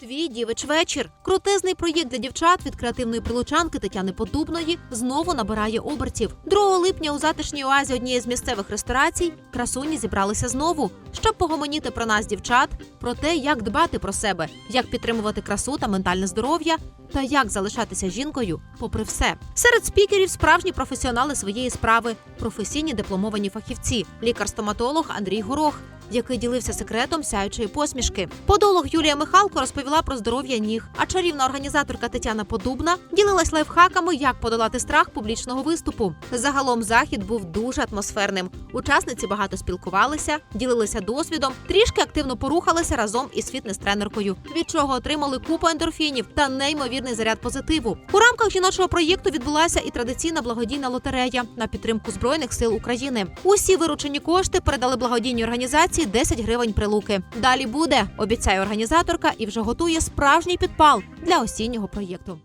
Твій дівич вечір. Крутезний проєкт для дівчат від креативної прилучанки Тетяни Подубної знову набирає обертів. 2 липня у затишній оазі однієї з місцевих ресторацій красуні зібралися знову, щоб погомоніти про нас, дівчат, про те, як дбати про себе, як підтримувати красу та ментальне здоров'я, та як залишатися жінкою, попри все. Серед спікерів справжні професіонали своєї справи, професійні дипломовані фахівці, лікар-стоматолог Андрій Горох. Який ділився секретом сяючої посмішки. Подолог Юлія Михалко розповіла про здоров'я ніг, а чарівна організаторка Тетяна Подубна ділилась лайфхаками, як подолати страх публічного виступу. Загалом захід був дуже атмосферним. Учасниці багато спілкувалися, ділилися досвідом, трішки активно порухалися разом із фітнес-тренеркою, від чого отримали купу ендорфінів та неймовірний заряд позитиву. У рамках жіночого проєкту відбулася і традиційна благодійна лотерея на підтримку збройних сил України. Усі виручені кошти передали благодійній організації 10 гривень прилуки. Далі буде, обіцяє організаторка, і вже готує справжній підпал для осіннього проєкту.